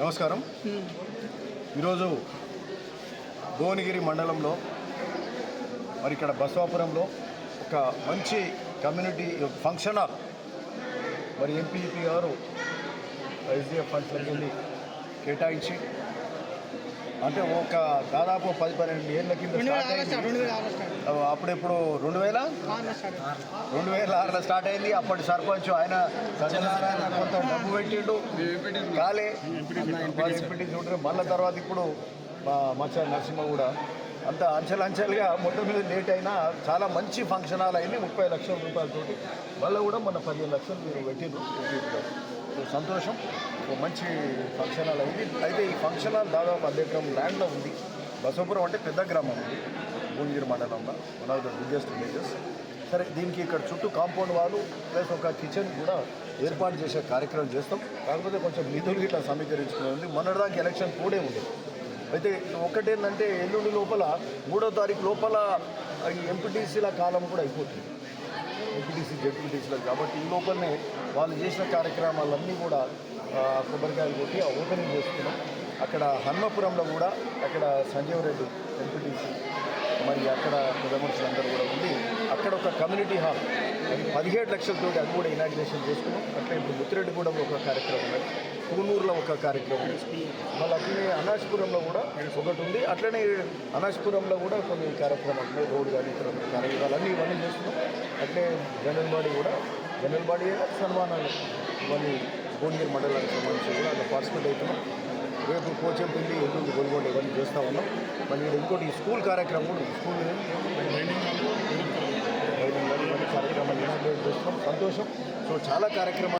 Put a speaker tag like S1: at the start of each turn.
S1: నమస్కారం. ఈరోజు భువనగిరి మండలంలో మరి ఇక్కడ బసవాపురంలో ఒక మంచి కమ్యూనిటీ ఫంక్షన్ హాల్ మరి ఎంపీపీ గారు ఎస్డిఎఫ్ ఫండ్స్లోకి వెళ్ళి కేటాయించి అంటే ఒక దాదాపు పది పన్నెండు ఏళ్ళ కింద అప్పుడెప్పుడు రెండు వేల? రెండు వేల ఆరులో స్టార్ట్ అయింది. అప్పటి సర్పంచ్ ఆయన సత్యనారాయణ కొంత డబ్బు పెట్టిండు. కాలే. ఎంపీటీ చూడరు. మళ్ళీ తర్వాత ఇప్పుడు మా మచ్చ నరసింహ కూడా అంత అంచెలంచెలుగా మొత్తం మీద లేట్ అయినా చాలా మంచి ఫంక్షన్ హాల్ అయింది. ముప్పై లక్షల రూపాయలతోటి. మళ్ళీ కూడా మన పదిహేను లక్షలు మీరు పెట్టిండ్రు. సంతోషం. ఒక మంచి ఫంక్షన్ హాల్ అయింది. అయితే ఈ ఫంక్షన్ హాల్ దాదాపు అధ్యక్షం ల్యాండ్లో ఉంది. బసవపురం అంటే పెద్ద గ్రామం ఉంది భువనగిరి మండలంలో one of the biggest villages. సరే దీనికి ఇక్కడ చుట్టూ కాంపౌండ్ వాళ్ళు ప్లస్ ఒక కిచెన్ కూడా ఏర్పాటు చేసే కార్యక్రమం చేస్తాం. కాకపోతే కొంచెం నిధులు ఇట్లా సమీకరించుకునేది మొన్నటిదాకా ఎలక్షన్ కూడా ఉంది. అయితే ఒకటేంటంటే ఎల్లుండి లోపల మూడో తారీఖు లోపల ఈ ఎంపీటీసీల కాలం కూడా అయిపోతుంది. జెడ్పీటీసీలకు కాబట్టి ఈ లోపలనే వాళ్ళు చేసిన కార్యక్రమాలన్నీ కూడా కొబ్బరికాయలు కొట్టి ఓపెనింగ్ చేసుకున్నాం. అక్కడ హన్మపురంలో కూడా అక్కడ సంజీవ్ రెడ్డి ఎంపీటీసీ మరి అక్కడ పెద్ద మనుషులందరూ కూడా ఉంది అక్కడ ఒక కమ్యూనిటీ హాల్. అది పదిహేడు లక్షలతో అది కూడా ఇనాగ్రేషన్ చేసుకున్నాం. అట్లా ఇప్పుడు ముత్తిరెడ్డిగూడెంలో ఒక కార్యక్రమం ఉన్నది పూనూరులో ఒక కార్యక్రమం మళ్ళీ అట్లనే అనాజ్పురంలో కూడా ఒకటి ఉంది. అట్లనే అనాజ్పురంలో కూడా కొన్ని కార్యక్రమాలు ఉన్నాయి. రోడ్ కానీ ఇతర కార్యక్రమాలు అన్నీ ఇవన్నీ చేస్తున్నాం. అట్లే జనరల్ బాడీ కూడా జనరల్ బాడీ సన్మానాలు ఇవన్నీ భువనగిరి మండలానికి సంబంధించి కూడా అందులో పార్టిసిపేట్ అవుతున్నాం. రేపు పోచంపల్లి ఎల్లుండి గొల్గొండ ఇవన్నీ చేస్తూ ఉన్నాం. మళ్ళీ ఇంకోటి ఈ స్కూల్ కార్యక్రమం కూడా స్కూల్ బైడింగ్ కానీ ఇవన్నీ కార్యక్రమాలు ఇనాగ్రేట్ సంతోషం. సో చాలా కార్యక్రమాలు